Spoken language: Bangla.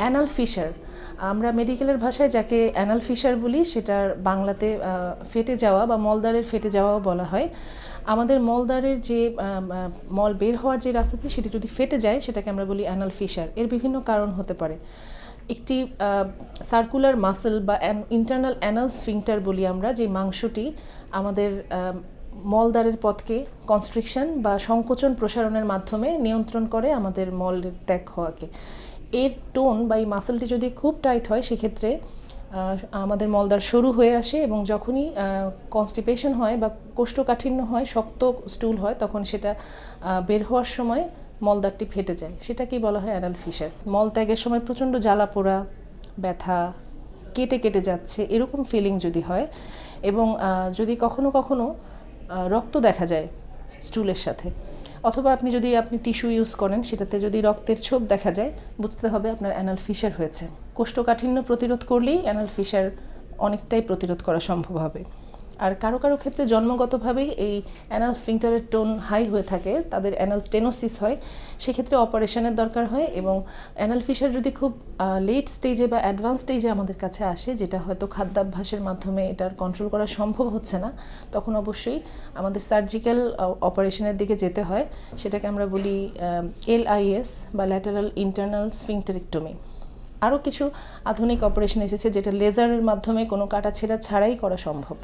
Anal fisher. আমরা মেডিকেলের ভাষায় যাকে অ্যানাল ফিশার বলি, সেটার বাংলাতে ফেটে যাওয়া বা মলদ্বারের ফেটে যাওয়াও বলা হয়। আমাদের মলদ্বারের যে মল বের হওয়ার যে রাস্তাটি, সেটি যদি ফেটে যায়, সেটাকে আমরা বলি অ্যানাল ফিশার। এর বিভিন্ন কারণ হতে পারে। একটি সার্কুলার মাসেল বা ইন্টারনাল অ্যানাল স্ফিংটার বলি আমরা, যে মাংসটি আমাদের মলদ্বারের পথকে কনস্ট্রিকশন বা সংকোচন প্রসারণের মাধ্যমে নিয়ন্ত্রণ করে আমাদের মল ত্যাগ হওয়াকে। এর টোন বা এই মাসেলটি যদি খুব টাইট হয়, সেক্ষেত্রে আমাদের মলদ্বার সরু হয়ে আসে এবং যখনই কনস্টিপেশন হয় বা কোষ্ঠকাঠিন্য হয়, শক্ত স্টুল হয়, তখন সেটা বের হওয়ার সময় মলদ্বারটি ফেটে যায়। সেটাকেই বলা হয় অ্যানাল ফিশার? মল ত্যাগের সময় প্রচণ্ড জ্বালা পোড়া ব্যথা, কেটে কেটে যাচ্ছে, এরকম ফিলিং যদি হয় এবং যদি কখনো কখনো রক্ত দেখা যায় স্টুলের সাথে অথবা আপনি যদি আপনি টিস্যু ইউজ করেন, সেটাতে যদি রক্তের ছোপ দেখা যায়, বুঝতে হবে আপনার অ্যানাল ফিশার হয়েছে। কোষ্ঠকাঠিন্য প্রতিরোধ করলেই অ্যানাল ফিশার অনেকটাই প্রতিরোধ করা সম্ভব হবে। আর কারও কারও ক্ষেত্রে জন্মগতভাবেই এই অ্যানাল স্ফিংটারের টোন হাই হয়ে থাকে, তাদের অ্যানাল স্টেনোসিস হয়, সেক্ষেত্রে অপারেশনের দরকার হয় এবং অ্যানাল ফিশার যদি খুব লেট স্টেজে বা অ্যাডভান্স স্টেজে আমাদের কাছে আসে, যেটা হয়তো খাদ্যাভ্যাসের মাধ্যমে এটার কন্ট্রোল করা সম্ভব হচ্ছে না, তখন অবশ্যই আমাদের সার্জিক্যাল অপারেশনের দিকে যেতে হয়। সেটাকে আমরা বলি এলআইএস বা ল্যাটারাল ইন্টারনাল স্ফিংটারেক্টমি আরও কিছু আধুনিক অপারেশন এসেছে যেটা লেজারের মাধ্যমে কোনো কাটা ছেঁড়া ছাড়াই করা সম্ভব।